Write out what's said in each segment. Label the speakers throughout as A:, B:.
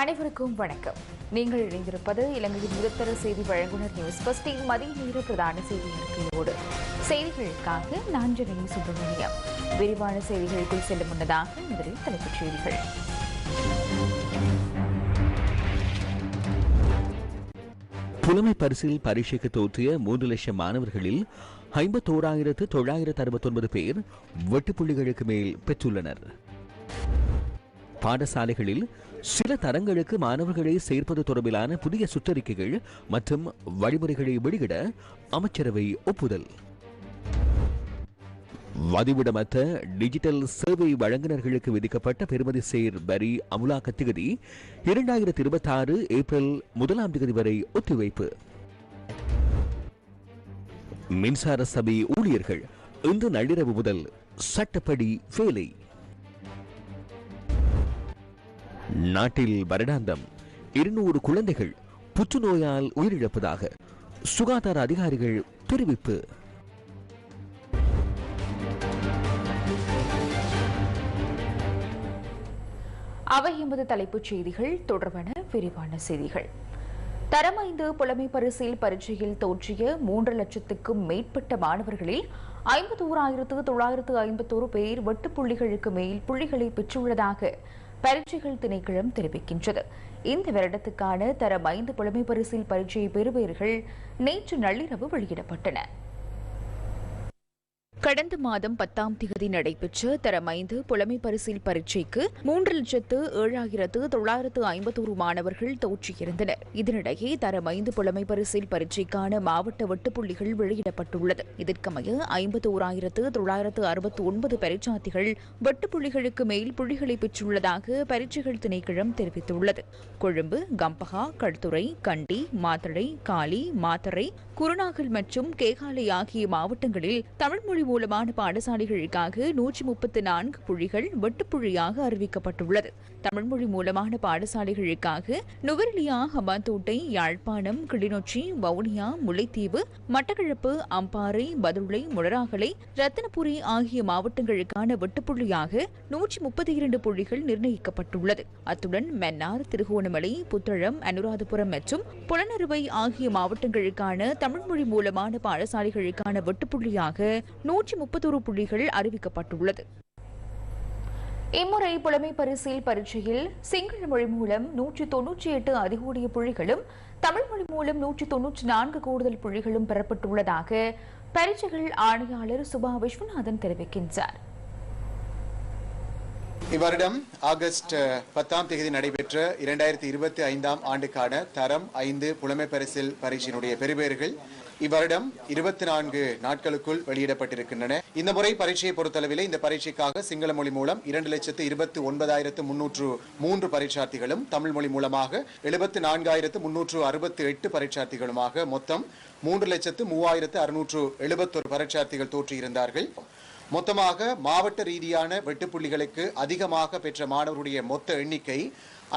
A: அனைவருக்கும் வணக்கம். நீங்கள் இணைந்திருப்பது இலங்கையின் முதத்தர செய்தி வழங்குனர் நியூஸ் பஸ்டிங் மதிய நேர பிரதான செய்தி அறிக்கையோடு செய்திகளுக்காக நான் ஜனனி சுப்பிரமணியம். விரிவான செய்திகளுக்குள் செல்லும் முன்னதாக முதலில் தலைப்புச் செய்திகள்.
B: புலமை பரிசில் பரீட்சைக்கு தோற்றிய மூன்று லட்சம் மாணவர்களில் ஐம்பத்தோராயிரத்து தொள்ளாயிரத்து அறுபத்தொன்பது பேர் வெட்டுப்புள்ளிகளுக்கு மேல் பெற்றுள்ளனர். பாடசாலைகளில் சில தரங்களுக்கு மாணவர்களை சேர்ப்பது தொடர்பிலான புதிய சுற்றறிக்கைகள் மற்றும் வழிமுறைகளை வெளியிட அமைச்சரவை ஒப்புதல். வதிவிடமற்ற டிஜிட்டல் சேவை வழங்குநர்களுக்கு விதிக்கப்பட்ட பெறுமதி சேர் வரி அமுலாக்க திகதி இரண்டாயிரத்தி இருபத்தி ஆறு ஏப்ரல் முதலாம் தேதி வரை ஒத்திவைப்பு. மின்சார சபை ஊழியர்கள் இன்று நள்ளிரவு முதல் சட்டப்படி வேலை. நாட்டில் வருடாந்தம் இருநூறு குழந்தைகள் புற்றுநோயால் உயிரிழப்பதாக சுகாதார அதிகாரிகள் தெரிவிப்பு.
A: அவை எமது தலைப்புச் செய்திகள். தொடர்பான விரிவான செய்திகள். தரம் ஐந்து புலமை பரிசில் பரீட்சையில் தோற்றிய மூன்று லட்சத்துக்கும் மேற்பட்ட மாணவர்களில் ஐம்பத்தோராயிரத்து தொள்ளாயிரத்து ஐம்பத்தோரு பேர் வெட்டுப்புள்ளிகளுக்கு மேல் புள்ளிகளை பெற்றுள்ளதாக பரீட்சைகள் திணைக்களம் தெரிவிக்கின்றது. இந்த வருடத்துக்கான தரம் ஐந்து புலமை பரிசில் பரீட்சை பெறுபேறுகள் நேற்று நள்ளிரவு வெளியிடப்பட்டன கடந்த மாதம் பத்தாம் தேதி நடைபெற்ற தரம் ஐந்து புலமை பரிசில் பரீட்சைக்கு மூன்று லட்சத்து ஏழாயிரத்து தொள்ளாயிரத்து ஐம்பத்தோரு மாணவர்கள் தோற்றியிருந்தனர். இதனிடையே தரம் ஐந்து புலமை பரிசில் பரீட்சைக்கான மாவட்ட வெட்டுப்புள்ளிகள் வெளியிடப்பட்டுள்ளது. இதற்கமைய ஐம்பத்தோராயிரத்து தொள்ளாயிரத்து அறுபத்தி ஒன்பது பரீட்சார்த்திகள் வெட்டுப்புள்ளிகளுக்கு மேல் புள்ளிகளை பெற்றுள்ளதாக பரீட்சைகள் திணைக்களம் தெரிவித்துள்ளது. கொழும்பு கம்பஹா கடுத்துறை கண்டி மாத்தளை காலி மாத்தறை குருநாகல் மற்றும் கேகாலை ஆகிய மாவட்டங்களில் தமிழ்மொழி மூலமான பாடசாலைகளுக்காக நூற்றி முப்பத்தி நான்கு புள்ளிகள் வெட்டுப்புள்ளியாக அறிவிக்கப்பட்டுள்ளது. தமிழ்மொழி மூலமான பாடசாலைகளுக்காக நுவரெலியா ஹபாத்தோட்டை யாழ்ப்பாணம் கிளிநொச்சி வவுனியா முல்லைத்தீவு மட்டக்களப்பு அம்பாறை பதுளை முடராகலை ரத்தினபுரி ஆகிய மாவட்டங்களுக்கான வெட்டுப்புள்ளியாக நூற்றி முப்பத்தி இரண்டு புள்ளிகள் நிர்ணயிக்கப்பட்டுள்ளது. அத்துடன் மன்னார் திருகோணமலை புத்தளம் அனுராதபுரம் மற்றும் புலனறுவை ஆகிய மாவட்டங்களுக்கான தமிழ்மொழி மூலமான பாடசாலைகளுக்கான வெட்டுப்புள்ளியாக நூற்றி முப்பத்தொரு புள்ளிகள் அறிவிக்கப்பட்டுள்ளது. இம்முறை புலமை பரிசில் பரீட்சையில் சிங்கள மொழி மூலம் நூற்றி தொன்னூற்றி எட்டு அதிகூடிய புள்ளிகளும் தமிழ் மொழி மூலம் நூற்றி தொன்னூற்றி நான்கு கூடுதல் புள்ளிகளும் பெறப்பட்டுள்ளதாக பரீட்சைகள் ஆணையாளர் சுபா விஸ்வநாதன் தெரிவிக்கின்றார்.
C: இவ்வருடம் ஆகஸ்ட் பத்தாம் தேதி நடைபெற்ற இரண்டாயிரத்தி இருபத்தி ஐந்தாம் ஆண்டுக்கான தரம் ஐந்து புலமை பரிசில் பரீட்சையினுடைய பெறுபேறுகள் இவ்வருடம் இருபத்தி நான்கு நாட்களுக்குள் வெளியிடப்பட்டிருக்கின்றன. இந்த முறை பரீட்சையை பொறுத்தளவிலே இந்த பரீட்சைக்காக சிங்கள மொழி மூலம் இரண்டு லட்சத்து இருபத்தி ஒன்பதாயிரத்து முன்னூற்று மூன்று பரீட்சார்த்திகளும் தமிழ் மொழி மூலமாக எழுபத்து நான்காயிரத்து முன்னூற்று அறுபத்தி எட்டு பரீட்சார்த்திகளுமாக மொத்தம் மூன்று லட்சத்து மூவாயிரத்து அறுநூற்று எழுபத்தொரு பரீட்சார்த்திகள் தோற்றியிருந்தார்கள். மொத்தமாக மாவட்ட ரீதியான வெட்டுப்புள்ளிகளுக்கு அதிகமாக பெற்ற மாணவருடைய மொத்த எண்ணிக்கை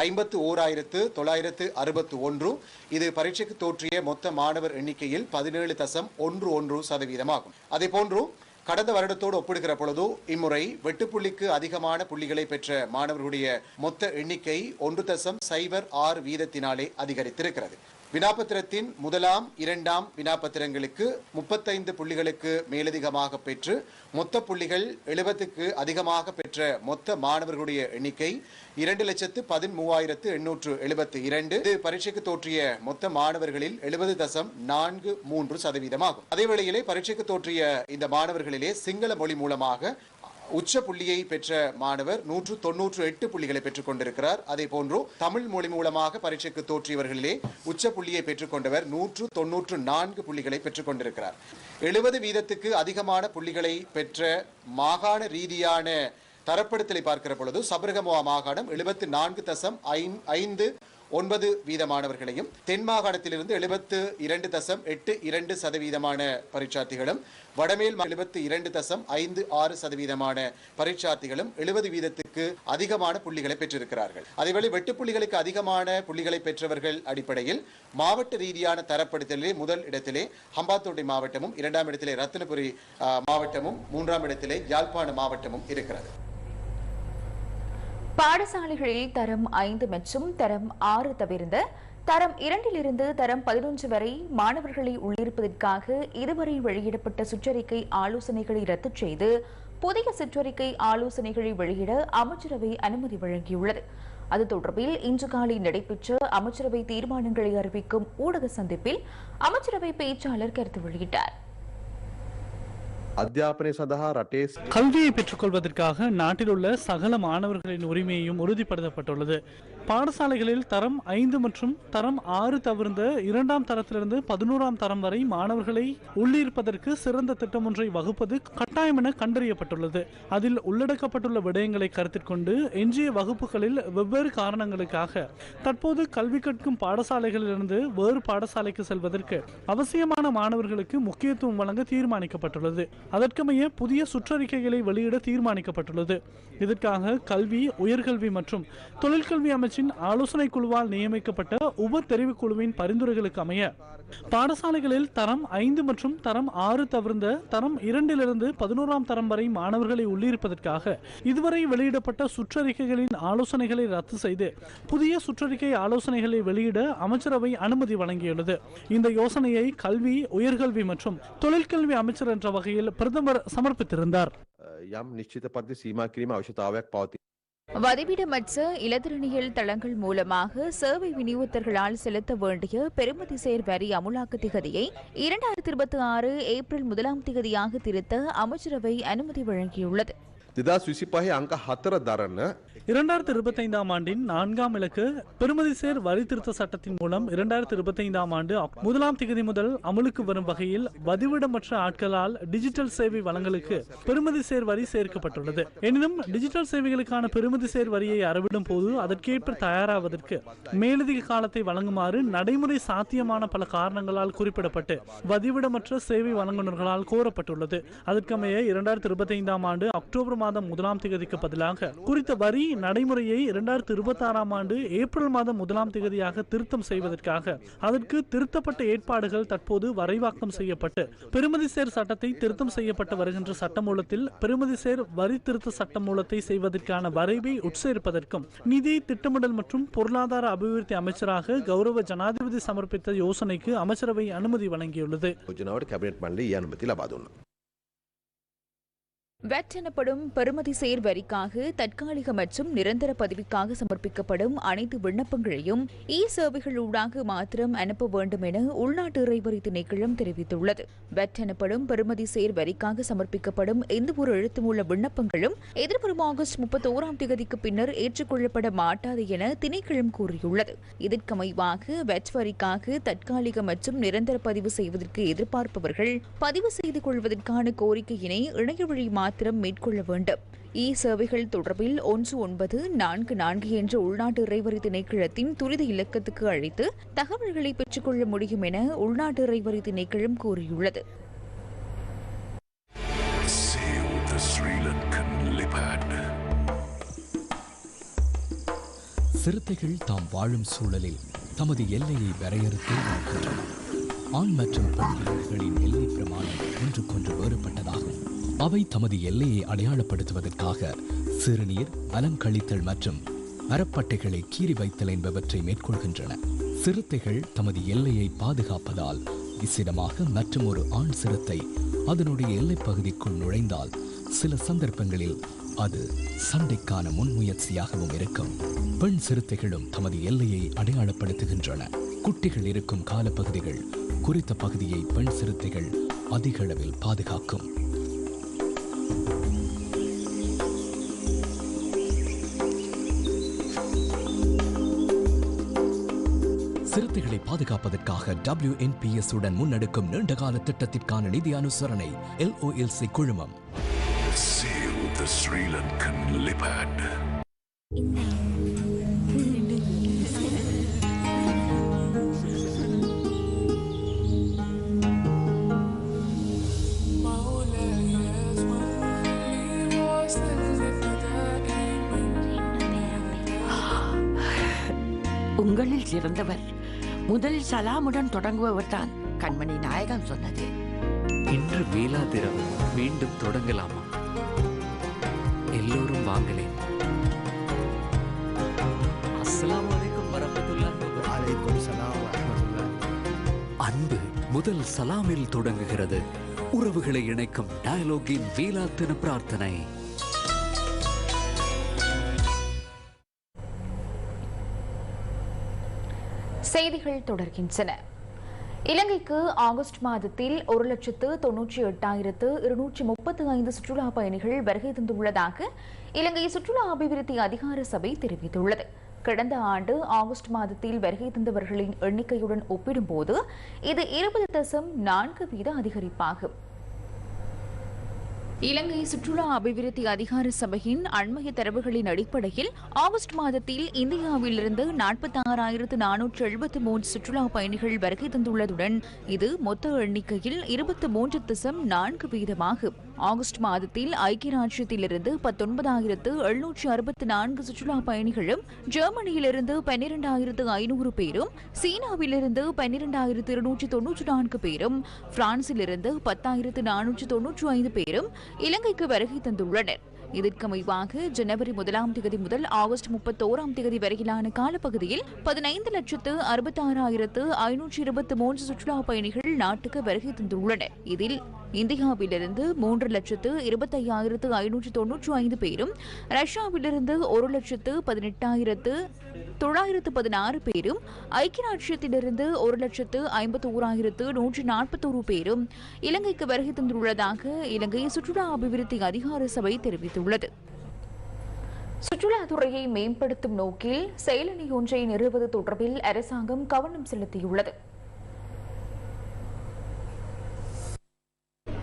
C: ஐம்பத்து ஓராயிரத்து தொள்ளாயிரத்து அறுபத்து ஒன்று. இது பரீட்சைக்கு தோற்றிய மொத்த மாணவர் எண்ணிக்கையில் பதினேழு தசம் ஒன்று ஒன்று சதவீதமாகும். அதே போன்று கடந்த வருடத்தோடு ஒப்பிடுகிற பொழுது இம்முறை வெட்டுப்புள்ளிக்கு அதிகமான புள்ளிகளை பெற்ற மாணவர்களுடைய மொத்த எண்ணிக்கை ஒன்று தசம் சைபர் ஆறு வீதத்தினாலே அதிகரித்திருக்கிறது. வினாபத்திரத்தின் முதலாம் இரண்டாம் வினாபத்திரங்களுக்கு முப்பத்தைந்து புள்ளிகளுக்கு மேலதிகமாக பெற்று மொத்த புள்ளிகள் எழுபத்துக்கு அதிகமாக பெற்ற மொத்த மாணவர்களுடைய எண்ணிக்கை இரண்டு லட்சத்து பதிமூவாயிரத்து எண்ணூற்று எழுபத்து இரண்டு. இது பரீட்சைக்கு தோற்றிய மொத்த மாணவர்களில் எழுபது தசம் நான்கு மூன்று சதவீதமாகும். அதே வேளையிலே பரீட்சைக்கு தோற்றிய இந்த மாணவர்களிலே சிங்கள மொழி மூலமாக உச்ச புள்ளியை பெற்ற மாணவர் நூற்று தொன்னூற்று எட்டு புள்ளிகளை பெற்றுக் கொண்டிருக்கிறார். அதே போன்று தமிழ் மொழி மூலமாக பரீட்சைக்கு தோற்றியவர்களிலே உச்ச புள்ளியை பெற்றுக்கொண்டவர் நூற்று தொன்னூற்று நான்கு புள்ளிகளை பெற்றுக் கொண்டிருக்கிறார். எழுபது வீதத்துக்கு அதிகமான புள்ளிகளை பெற்ற மாகாண ரீதியான தரப்படுத்தலை பார்க்கிற பொழுது சபரகமுவா மாகாணம் எழுபத்தி நான்கு தசம் ஐந்- ஐந்து ஒன்பது வீதமானவர்களையும் தென் மாகாணத்திலிருந்து எழுபத்து இரண்டு தசம் எட்டு இரண்டு சதவீதமான பரீட்சார்த்திகளும் வடமேல் எழுபத்து இரண்டு தசம் ஐந்து ஆறு சதவீதமான பரீட்சார்த்திகளும் எழுபது வீதத்துக்கு அதிகமான புள்ளிகளை பெற்றிருக்கிறார்கள். அதேவேளை வெட்டு புள்ளிகளுக்கு அதிகமான புள்ளிகளை பெற்றவர்கள் அடிப்படையில் மாவட்ட ரீதியான தரப்படுத்தலிலே முதல் இடத்திலே ஹம்பாத்தோட்டை மாவட்டமும் இரண்டாம் இடத்திலே ரத்தினபுரி மாவட்டமும் மூன்றாம் இடத்திலே யாழ்ப்பாண மாவட்டமும் இருக்கிறது.
A: பாடசாலைகளில் தரம் ஐந்து மற்றும் தரம் ஆறு தவிர்ந்த தரம் இரண்டிலிருந்து தரம் பதினொன்று வரை மாணவர்களை உள்ளிருப்பதற்காக இதுவரை வெளியிடப்பட்ட சுற்றறிக்கை ஆலோசனைகளை ரத்து செய்து புதிய சுற்றறிக்கை ஆலோசனைகளை வெளியிட அமைச்சரவை அனுமதி வழங்கியுள்ளது. அது தொடர்பில் இன்று காலை நடைபெற்ற அமைச்சரவை தீர்மானங்களை அறிவிக்கும் ஊடக சந்திப்பில் அமைச்சரவை பேச்சாளர் கருத்து வெளியிட்டார்.
D: அத்தியாபனை சதா ரட்டே
E: கல்வியை பெற்றுக்கொள்வதற்காக நாட்டில் உள்ள சகல மாணவர்களின் உரிமையையும் உறுதிப்படுத்தப்பட்டுள்ளது. பாடசாலைகளில் தரம் ஐந்து மற்றும் தரம் ஆறு தவிர்ந்த இரண்டாம் தரத்திலிருந்து பதினோராம் தரம் வரை மாணவர்களை உள்ளிருப்பதற்கு சிறந்த திட்டம் ஒன்றை வகுப்பது கட்டாயம் என கண்டறியப்பட்டுள்ளது. அதில் உள்ளடக்கப்பட்டுள்ள விடயங்களை கருத்தில் கொண்டு எஞ்சிய வகுப்புகளில் வெவ்வேறு காரணங்களுக்காக தற்போது கல்வி கற்கும் பாடசாலைகளிலிருந்து வேறு பாடசாலைக்கு செல்வதற்கு அவசியமான மாணவர்களுக்கு முக்கியத்துவம் வழங்க தீர்மானிக்கப்பட்டுள்ளது. அதற்கமைய புதிய சுற்றறிக்கைகளை வெளியிட தீர்மானிக்கப்பட்டுள்ளது. இதற்காக கல்வி உயர்கல்வி மற்றும் தொழிற்கல்வி அமைச்சர் அமைச்சின் ஆலோசனை குழுவால் நியமிக்கப்பட்ட உப தெரிவுக்குழுவின் பரிந்துரைகளுக்கு அமைய பாடசாலைகளில் தரம் ஐந்து மற்றும் தரம் ஆறு தவிர்ந்த தரம் இரண்டிலிருந்து பதினோராம் தரம் வரை மாணவர்களை உள்ளிருப்பதற்காக இதுவரை வெளியிடப்பட்ட சுற்றறிக்கைகளின் ஆலோசனைகளை ரத்து செய்து புதிய சுற்றறிக்கை ஆலோசனைகளை வெளியிட அமைச்சரவை அனுமதி வழங்கியுள்ளது. இந்த யோசனையை கல்வி உயர்கல்வி மற்றும் தொழிற்கல்வி அமைச்சர் என்ற வகையில் பிரதமர் சமர்ப்பித்திருந்தார்.
A: வதிவிடமற்ற இலத்திரணியல் தளங்கள் மூலமாக சேவை விநியோகத்தர்களால் செலுத்த வேண்டிய பெருமதி சேர் வரி அமுலாக்க திகதியை இரண்டாயிரத்தி இருபத்தி ஆறு ஏப்ரல் முதலாம் திகதியாக திருத்த அமைச்சரவை அனுமதி வழங்கியுள்ளது.
E: இரண்டாயிரத்தி இருபத்தைந்தாம் ஆண்டின் நான்காம் இலக்கு பெருமதி சேர் வரி திருத்த சட்டத்தின் மூலம் இரண்டாயிரத்தி இருபத்தைந்தாம் ஆண்டு முதலாம் திகதி முதல் அமலுக்கு வரும் வகையில் பதிவிடமற்ற ஆட்களால் டிஜிட்டல் சேவை வளங்களுக்கு பெருமதி சேர் வரி சேர்க்கப்பட்டுள்ளது. எனினும் டிஜிட்டல் சேவைகளுக்கான பெருமதி சேர் வரியை அறவிடும் போது அதற்கேற்ப தயாராவதற்கு மேலதிக காலத்தை வழங்குமாறு நடைமுறை சாத்தியமான பல காரணங்களால் குறிப்பிடப்பட்டு வதிவிடமற்ற சேவை வழங்குநர்களால் கோரப்பட்டுள்ளது. அதற்கமைய இரண்டாயிரத்தி இருபத்தைந்தாம் ஆண்டு அக்டோபர் மாதம் முதலாம் திகதிக்கு பதிலாக குறித்த வரி நடைமுறையை இரண்டாயிரத்தி இருபத்தி ஆறாம் ஆண்டு ஏப்ரல் மாதம் முதலாம் தேதியாக திருத்தம் செய்வதற்காக அதற்கு திருத்தப்பட்ட ஏற்பாடுகள் தற்போது வரைவாக்கம் செய்யப்பட்டு பெருமதி சேர் சட்டத்தை திருத்தம் செய்யப்பட்டு வருகின்ற சட்டமூலத்தில் பெருமதி சேர் வரி திருத்த சட்டமூலத்தை செய்வதற்கான வரைவை உட்சேர்ப்பதற்கும் நிதி திட்டமிடல் மற்றும் பொருளாதார அபிவிருத்தி அமைச்சராக கௌரவ ஜனாதிபதி சமர்ப்பித்த யோசனைக்கு அமைச்சரவை அனுமதி வழங்கியுள்ளது.
A: வெட் எனப்படும் பெறுமதி சேர் வரிக்காக தற்காலிக மற்றும் நிரந்தர பதவிக்காக சமர்ப்பிக்கப்படும் அனைத்து விண்ணப்பங்களையும் இ சேவைகள் ஊடாக மாத்திரம் அனுப்ப வேண்டும் என உள்நாட்டு இறைவரி திணைக்களம் தெரிவித்துள்ளது. வெட் எனப்படும் பெறுமதி சேர் வரிக்காக சமர்ப்பிக்கப்படும் எந்த ஒரு எழுத்துமூல விண்ணப்பங்களும் எதிர்வரும் ஆகஸ்ட் முப்பத்தோராம் தேதிக்கு பின்னர் ஏற்றுக்கொள்ளப்பட மாட்டாது என திணைக்களம் கூறியுள்ளது. இதற்கமைவாக வெட் வரிக்காக தற்காலிக மற்றும் நிரந்தர பதிவு செய்வதற்கு எதிர்பார்ப்பவர்கள் பதிவு செய்து கொள்வதற்கான கோரிக்கையினை இணைய வழி மாத்திரம் மேற்கொள்ள வேண்டும். இ சேவைகள் தொடர்பில் ஒன்று ஒன்பது நான்கு நான்கு என்ற உள்நாட்டு இறைவரி திணைக்களத்தின் துரித இலக்கத்துக்கு அழைத்து தகவல்களை பெற்றுக்கொள்ள முடியும் என உள்நாட்டு இறைவரி திணைக்களம் கூறியுள்ளது.
F: சிறுத்தைகள் தாம் வாழும் சூழலில் தமது எல்லையை வரையறுத்து ஆண் மற்றும் பெண் எல்லை பிரமாணம் ஒன்றுக்கொன்று வேறுபட்டதாகும். அவை தமது எல்லையை அடையாளப்படுத்துவதற்காக சிறுநீர் மலம் கழித்தல் மற்றும் மரப்பட்டைகளை கீறி வைத்தல் என்பவற்றை மேற்கொள்கின்றன. சிறுத்தைகள் தமது எல்லையை பாதுகாப்பதால் இசிடமாக மற்றும் ஒரு ஆண் சிறுத்தை அதனுடைய எல்லைப் பகுதிக்குள் நுழைந்தால் சில சந்தர்ப்பங்களில் அது சண்டைக்கான முன்முயற்சியாகவும் இருக்கும். பெண் சிறுத்தைகளும் தமது எல்லையை அடையாளப்படுத்துகின்றன. குட்டிகள் இருக்கும் காலப்பகுதிகள் குறித்த பகுதியை பெண் சிறுத்தைகள் அதிக அளவில் பாதுகாக்கும். சிறுத்தைகளை பாதுகாப்பதற்காக WNPS உடன் முன்னெடுக்கும் நீண்டகால திட்டத்திற்கான நிதி அனுசரணை எல்ஓஎல்சி குழுமம்
G: Sail the Sri Lankan Leopard.
H: சிறந்தவர் முதல் சலாமுடன் தொடங்குபவர் தான் கண்மணி நாயகம் சொன்னது.
I: இன்று திரவு மீண்டும் தொடங்கலாமா? எல்லோரும் அலைக்கும் வரஹ்மத்துல்லாஹி வபரகாத்துஹு. அன்பு முதல் சலாமில் தொடங்குகிறது. உறவுகளை இணைக்கும் டயலாகின் வீலாத்தின பிரார்த்தனை.
A: செய்திகள் தொடர்கின்றன. இலங்கைக்கு ஆகஸ்ட் மாதத்தில் ஒரு லட்சத்து தொன்னூற்றி எட்டாயிரத்து இருநூற்றி முப்பத்து ஐந்து சுற்றுலா பயணிகள் வருகை தந்துள்ளதாக இலங்கை சுற்றுலா அபிவிருத்தி அதிகார சபை தெரிவித்துள்ளது. கடந்த ஆண்டு ஆகஸ்ட் மாதத்தில் வருகை தந்தவர்களின் எண்ணிக்கையுடன் ஒப்பிடும்போது இது இருபது தசம் நான்கு வீத அதிகரிப்பாகும். இலங்கை சுற்றுலா அபிவிருத்தி அதிகார சபையின் அண்மைய தரவுகளின் அடிப்படையில் ஆகஸ்ட் மாதத்தில் இந்தியாவிலிருந்து நாற்பத்தி ஆறாயிரத்து நானூற்று எழுபத்து மூன்று சுற்றுலா பயணிகள் வருகை தந்துள்ளதுடன் இது மொத்த எண்ணிக்கையில் இருபத்தி மூன்று திசம் நான்கு வீதமாகும் ஆகஸ்ட் மாதத்தில் ஐக்கிய ராஜ்யத்திலிருந்து பத்தொன்பதாயிரத்து எழுநூற்றி அறுபத்தி நான்கு சுற்றுலா பயணிகளும் ஜெர்மனியிலிருந்து பன்னிரண்டாயிரத்து ஐநூறு பேரும் சீனாவிலிருந்து பன்னிரண்டாயிரத்து இருநூற்றி தொன்னூற்றி நான்கு பேரும் பிரான்சிலிருந்து பத்தாயிரத்து நானூற்றி தொன்னூற்றி ஐந்து பேரும் இலங்கைக்கு வருகை தந்துள்ளனர். இதற்கமைவாக ஜனவரி முதலாம் தேதி முதல் ஆகஸ்ட் முப்பத்தோராம் தேதி வரையிலான காலப்பகுதியில் பதினைந்து லட்சத்து அறுபத்தாறாயிரத்து ஐநூற்றி இருபத்தி மூன்று சுற்றுலா பயணிகள் நாட்டுக்கு வருகை தந்துள்ளனர். இதில் இந்தியாவிலிருந்து மூன்று லட்சத்து இருபத்தையாயிரத்து ஐநூற்று தொன்னூற்று ஐந்து பேரும் ரஷ்யாவிலிருந்து ஒரு லட்சத்து பதினெட்டாயிரத்து தொள்ளாயிரத்து பதினாறு பேரும் ஐக்கிய ராஜ்யத்திலிருந்து ஒரு லட்சத்து ஐம்பத்தி ஓராயிரத்து நூற்றி நாற்பத்தோரு பேரும் இலங்கைக்கு வருகை தந்துள்ளதாக இலங்கை சுற்றுலா அபிவிருத்தி அதிகார சபை தெரிவித்துள்ளது. சுற்றுலாத்துறையை மேம்படுத்தும் நோக்கில் செயலணி ஒன்றை நிறுவது தொடர்பில் அரசாங்கம் கவனம் செலுத்தியுள்ளது.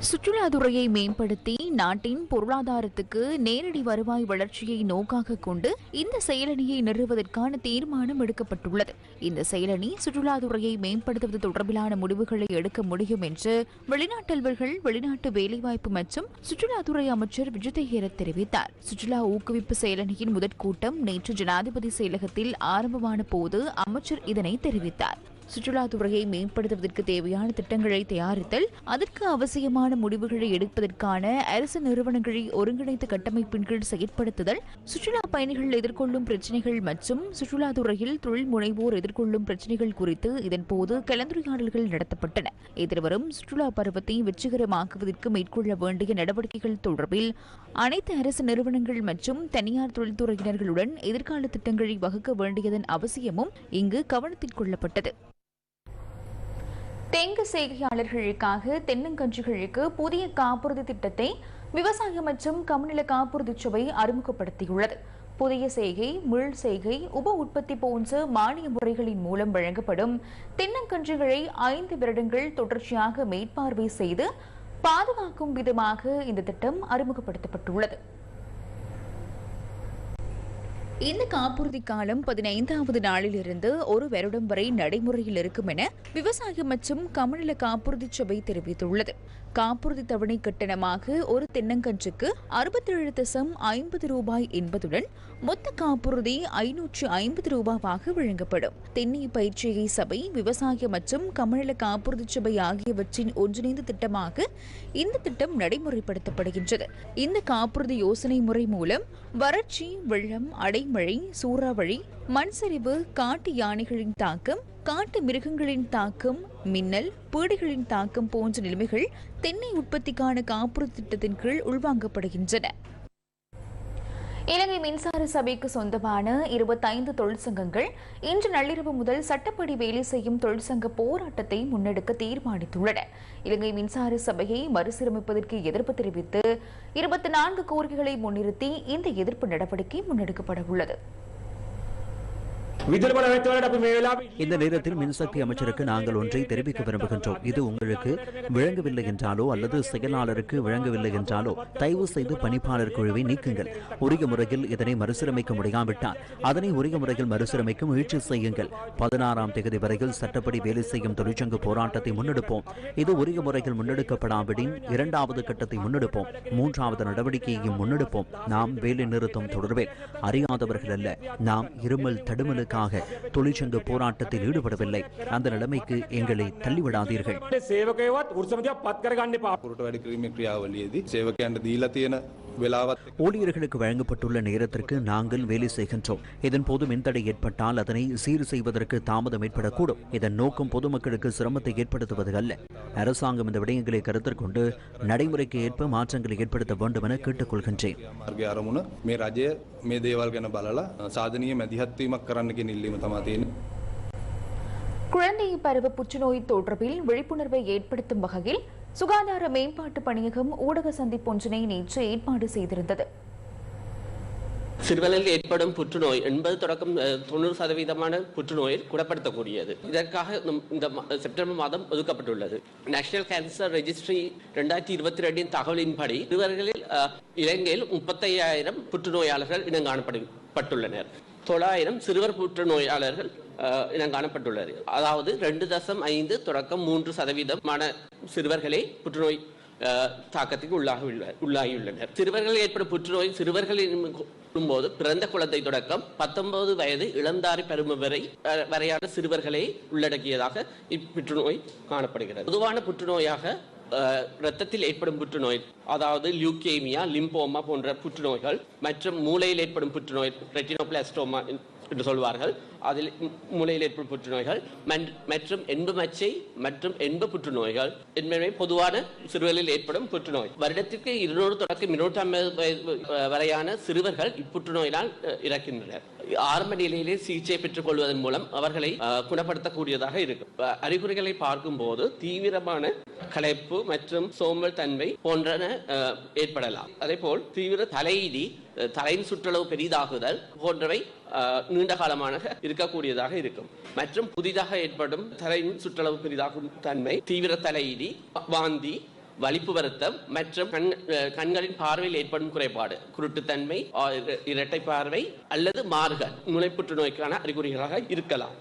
A: சுற்றுலாத்துறையை மேம்படுத்தி நாட்டின் பொருளாதாரத்துக்கு நேரடி வருவாய் வளர்ச்சியை நோக்காக கொண்டு இந்த செயலணியை நிறுவுவதற்கான தீர்மானம் எடுக்கப்பட்டுள்ளது. இந்த செயலணி சுற்றுலாத்துறையை மேம்படுத்துவது தொடர்பிலான முடிவுகளை எடுக்க முடியும் என்று வெளிநாட்டல்வர்கள் வெளிநாட்டு வேலைவாய்ப்பு மற்றும் சுற்றுலாத்துறை அமைச்சர் விஜய் தெரிவித்தார். சுற்றுலா ஊக்குவிப்பு செயலணியின் முதற்கூட்டம் நேற்று ஜனாதிபதி செயலகத்தில் ஆரம்பமான போது அமைச்சர் இதனை தெரிவித்தார். சுற்றுலாத்துறையை மேம்படுத்துவதற்கு தேவையான திட்டங்களை தயாரித்தல் அதற்கு அவசியமான முடிவுகளை எடுப்பதற்கான அரசு நிறுவனங்களை ஒருங்கிணைத்த கட்டமைப்பின் கீழ் செயற்படுத்துதல் சுற்றுலா பயணிகள் எதிர்கொள்ளும் பிரச்சினைகள் மற்றும் சுற்றுலாத்துறையில் தொழில் முனைவோர் எதிர்கொள்ளும் பிரச்சினைகள் குறித்து இதன்போது கலந்துரையாடல்கள் நடத்தப்பட்டன. எதிர்வரும் சுற்றுலா பருவத்தை வெற்றிகரமாக்குவதற்கு மேற்கொள்ள வேண்டிய நடவடிக்கைகள் தொடர்பில் அனைத்து அரசு நிறுவனங்கள் மற்றும் தனியார் தொழில்துறையினர்களுடன் எதிர்கால திட்டங்களை வகுக்க வேண்டியதன் அவசியமும் இங்கு கவனத்தில் கொள்ளப்பட்டது. தெங்கு செய்கையாளர்களுக்காக தென்னங்கன்றுகளுக்கு புதிய காப்புறுதி திட்டத்தை விவசாய மற்றும் கமநில காப்புறுதி சபை அறிமுகப்படுத்தியுள்ளது. புதிய செய்கை முள் செய்கை உப உற்பத்தி போன்ற மானிய முறைகளின் மூலம் வழங்கப்படும் தென்னங்கன்றுகளை ஐந்து வருடங்கள் தொடர்ச்சியாக மேற்பார்வை செய்து பாதுகாக்கும் விதமாக இந்த திட்டம் அறிமுகப்படுத்தப்பட்டுள்ளது. இந்த காப்புறுதி காலம் பதினைந்தாவது நாளிலிருந்து ஒரு வருடம் வரை நடைமுறையில் இருக்கும் என விவசாயம் மற்றும் கமநல காப்புறுதி சபை தெரிவித்துள்ளது. காப்புறுதி தவணை கட்டணமாக ஒரு தென்னங்கன்றுக்கு அறுபத்தேழு தசம் ஐம்பது ரூபாய் என்பதுடன் மொத்த காப்புறுதி ஐநூற்று ஐம்பது ரூபாவாக வழங்கப்படும். தென்னை பயிற்சிகை சபை விவசாய மற்றும் கமநல காப்புறுதி சபை ஆகியவற்றின் ஒன்றிணைந்த திட்டமாக இந்த திட்டம் நடைமுறைப்படுத்தப்படுகின்றது. இந்த காப்புறுதி யோசனை முறை மூலம் வறட்சி வெள்ளம் அடைமழை சூறாவளி மண் சரிவு காட்டு யானைகளின் தாக்கம் காட்டு மிருகங்களின் தாக்கம் மின்னல் பேடிகளின் தாக்கம் போன்ற நிலைமைகள் தென்னை உற்பத்திக்கான காப்புறுதி திட்டத்தின் கீழ் உள்வாங்கப்படுகின்றன. இலங்கை மின்சார சபைக்கு சொந்தமான இருபத்தைந்து தொழிற்சங்கங்கள் இன்று நள்ளிரவு முதல் சட்டப்படி வேலை செய்யும் தொழிற்சங்க போராட்டத்தை முன்னெடுக்க தீர்மானித்துள்ளன. இலங்கை மின்சார சபையை மறுசீரமைப்பதற்கு எதிர்ப்பு தெரிவித்து இருபத்தி நான்கு கோரிக்கைகளை முன்னிறுத்தி இந்த எதிர்ப்பு நடவடிக்கை முன்னெடுக்கப்பட உள்ளது
B: இந்த நேரத்தில் மின்சக்தி அமைச்சருக்கு நாங்கள் ஒன்றை தெரிவிக்க விரும்புகின்றோம். இது உங்களுக்கு விளங்கவில்லை என்றாலோ அல்லது செயலாளருக்கு விளங்கவில்லை என்றாலோ தயவு செய்து பணிப்பாளர் குழுவை நீக்குங்கள். உரிய முறையில் இதனை மறுசீரமைக்க முடியாவிட்டால் அதனை உரிய முறையில் மறுசீரமைக்க முயற்சி செய்யுங்கள். பதினாறாம் தேதி வரையில் சட்டப்படி வேலை செய்யும் தொழிற்சங்க போராட்டத்தை முன்னெடுப்போம். இது உரிய முறையில் முன்னெடுக்கப்படாவிடின் இரண்டாவது கட்டத்தை முன்னெடுப்போம். மூன்றாவது நடவடிக்கையையும் முன்னெடுப்போம். நாம் வேலை நிறுத்தம் தொடர்பில் அறியாதவர்கள் அல்ல. நாம் இருமல் தடுமலுக்காக தொழிற்சங்க போராட்டத்தில் ஈடுபடவில்லை. அந்த நிலைமைக்கு எங்களை தள்ளிவிடாதீர்கள். ஊழியர்களுக்கு வழங்கப்பட்டுள்ள நேரத்திற்கு நாங்கள் வேலை செய்கின்றோம். இதன் போது மின்தடை ஏற்பட்டால் அதனை சீர் செய்வதற்கு தாமதம் ஏற்படக்கூடும். இதன் நோக்கம் பொதுமக்களுக்கு சிரமத்தை ஏற்படுத்துவது அல்ல. அரசாங்கம் இந்த விடயங்களை கருத்தில் கொண்டு நடைமுறைக்கு ஏற்ப மாற்றங்களை ஏற்படுத்த வேண்டும் என கேட்டுக்கொள்கின்றேன்.
A: குழந்தை பருவ புற்றுநோய் தொடர்பில் விழிப்புணர்வை ஏற்படுத்தும் வகையில் சுகாதார மேம்பாட்டு பணியகம் ஊடக சந்திப்பொன்றினை நேற்று ஏற்பாடு செய்திருந்தது.
J: சிறுவனில் ஏற்படும் புற்றுநோய் எண்பது தொடக்கம் அஹ், தொண்ணூறு சதவீதமான புற்றுநோயில் குணப்படுத்தக்கூடியது. இதற்காக இந்த மா- செப்டம்பர் மாதம் ஒதுக்கப்பட்டுள்ளது. நேஷனல் கேன்சர் ரெஜிஸ்ட்ரி ரெண்டாயிரத்தி இருபத்தி ரெண்டின் தகவலின்படி சிறுவர்களில் அஹ், இலங்கையில் முப்பத்தையாயிரம் புற்றுநோயாளர்கள் இனங்காணப்பட்டுள்ளனர் தொள்ளாயிரம் சிறுவர் புற்றுநோயாளர்கள் இனங்காணப்பட்டுள்ளது அதாவது ரெண்டு தசம் ஐந்து தொடக்கம் மூன்று சதவீதமான சிறுவர்களே புற்றுநோய் தாக்கத்துக்கு உள்ளாக உள்ளாகியுள்ளனர். சிறுவர்கள் ஏற்படும் புற்றுநோய் சிறுவர்களின் போது பிறந்த குழந்தை தொடக்கம் பத்தொன்பது வயது இளந்தாரி பரும வரை வரையான சிறுவர்களை உள்ளடக்கியதாக இப்புற்றுநோய் காணப்படுகிறது. பொதுவான புற்றுநோயாக ரத்தத்தில் ஏற்படும் புற்றுநோய் அதாவது லியூகேமியா லிம்போமா போன்ற புற்றுநோய்கள் மற்றும் மூளையில் ஏற்படும் புற்றுநோய் ரெட்டினோபிளாஸ்டோமா என்று சொல்வார்கள். அதில் மூளையில் ஏற்படும் புற்றுநோய்கள் மற்றும் என்ப மச்சை மற்றும் என்ப புற்றுநோய்கள் என்பவை பொதுவான சிறுவர்களில் ஏற்படும் புற்றுநோய். வருடத்திற்கு இருநூறு தொடக்கம் இருநூற்றி ஐம்பது வயது வரையான சிறுவர்கள் இப்புற்றுநோயினால் இறக்கின்றனர். ஆரம்ப நிலையிலே சிகிச்சை பெற்றுக் கொள்வதன் மூலம் அவர்களை குணப்படுத்தக்கூடியதாக இருக்கும். அறிகுறிகளை பார்க்கும் போது தீவிரமான களைப்பு மற்றும் சோம்பல் தன்மை போன்றன அஹ், ஏற்படலாம். அதேபோல் தீவிர தலையிடி அஹ், தலையின் சுற்றளவு பெரிதாகுதல் போன்றவை அஹ், நீண்ட காலமாக இருக்கக்கூடியதாக இருக்கும். மற்றும் புதிதாக ஏற்படும் தலையின் சுற்றளவு பெரிதாகும் தன்மை தீவிர தலையிடி வாந்தி வலிப்பு வருத்தம் மற்றும் கண் அஹ், கண்களின் பார்வையில் ஏற்படும் குறைபாடு குருட்டுத்தன்மை இரட்டை பார்வை அல்லது மாறுகள் முளைப்புற்று நோய்க்கான அறிகுறிகளாக இருக்கலாம்.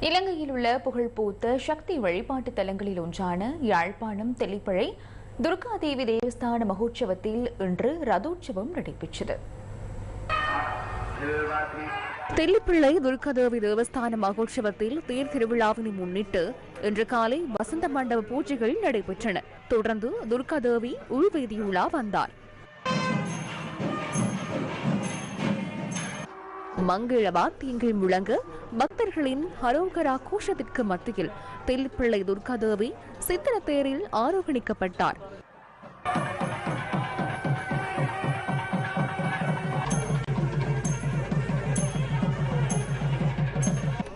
A: இலங்கையில் உள்ள புகழ்பூத்த சக்தி வழிபாட்டு தலங்களில் ஒன்றான யாழ்ப்பாணம் தெளிப்பழை துர்காதேவி தேவஸ்தான மகோற்சவத்தில் இன்று ரதோற்சவம் நடைபெற்றது. தெல்லிப்பிள்ளை துர்காதேவி தேவஸ்தான மகோற்சவத்தில் தேர் திருவிழாவினை முன்னிட்டு இன்று காலை வசந்த மண்டப பூஜைகள் நடைபெற்றன. தொடர்ந்து துர்காதேவி உள்வீதியுலா வந்தார். மங்கிழவா வாத்தியங்கள் முழங்க பக்தர்களின் ஹரோகரா கோஷத்திற்கு மத்தியில் தெல்லிப்பிள்ளை துர்காதேவி சித்திர தேரில் ஆரோகணிக்கப்பட்டார்.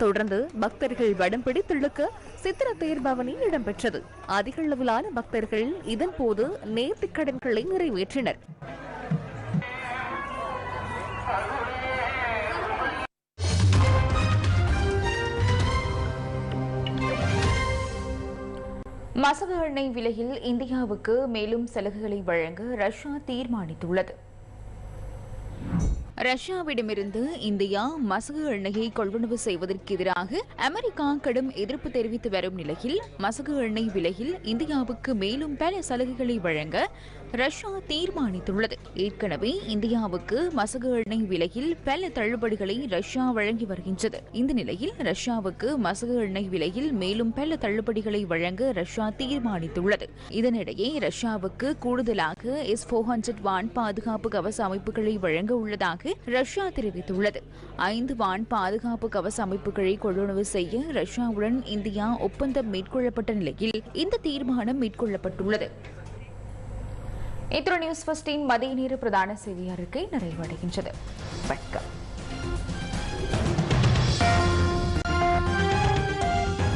A: தொடர்ந்து பக்தர்கள் வடம் பிடித்துழுக்க சித்திர தேர்பவனி இடம்பெற்றது. அதிக அளவிலான பக்தர்கள் இதன் போது நேர்த்திக் கடன்களை நிறைவேற்றினர். மசகு எண்ணெய் விலையில் இந்தியாவுக்கு மேலும் சலுகைகளை வழங்க ரஷ்யா தீர்மானித்துள்ளது. ரஷ்யாவிடமிருந்து இந்தியா மசகு எண்ணெயை கொள்வனவு செய்வதற்கு எதிராக அமெரிக்கா கடும் எதிர்ப்பு தெரிவித்து வரும் நிலையில் மசகு எண்ணெய் விலையில் இந்தியாவுக்கு மேலும் பல சலுகைகளை வழங்க ரஷ்யா தீர்மானித்துள்ளது. ஏற்கனவே இந்தியாவுக்கு மசகு எண்ணெய் விலையில் பல தள்ளுபடிகளை ரஷ்யா வழங்கி வருகின்றது. இந்த நிலையில் ரஷ்யாவுக்கு மசகு எண்ணெய் விலையில் மேலும் பல தள்ளுபடிகளை வழங்க ரஷ்யா தீர்மானித்துள்ளது. இதனிடையே ரஷ்யாவுக்கு கூடுதலாக எஸ் போர் ஹண்ட்ரட் வான் பாதுகாப்பு கவச அமைப்புகளை வழங்க உள்ளதாக ரஷ்யா தெரிவித்துள்ளது. ஐந்து வான் பாதுகாப்பு கவச அமைப்புகளை கொள்வனவு செய்ய ரஷ்யாவுடன் இந்தியா ஒப்பந்தம் மேற்கொள்ளப்பட்ட நிலையில் இந்த தீர்மானம் மேற்கொள்ளப்பட்டுள்ளது. இத்துடன் நியூஸ் ஃபர்ஸ்டின் மதிய நேர பிரதான செய்தி அறிக்கை நிறைவடைகின்றது. வணக்கம்.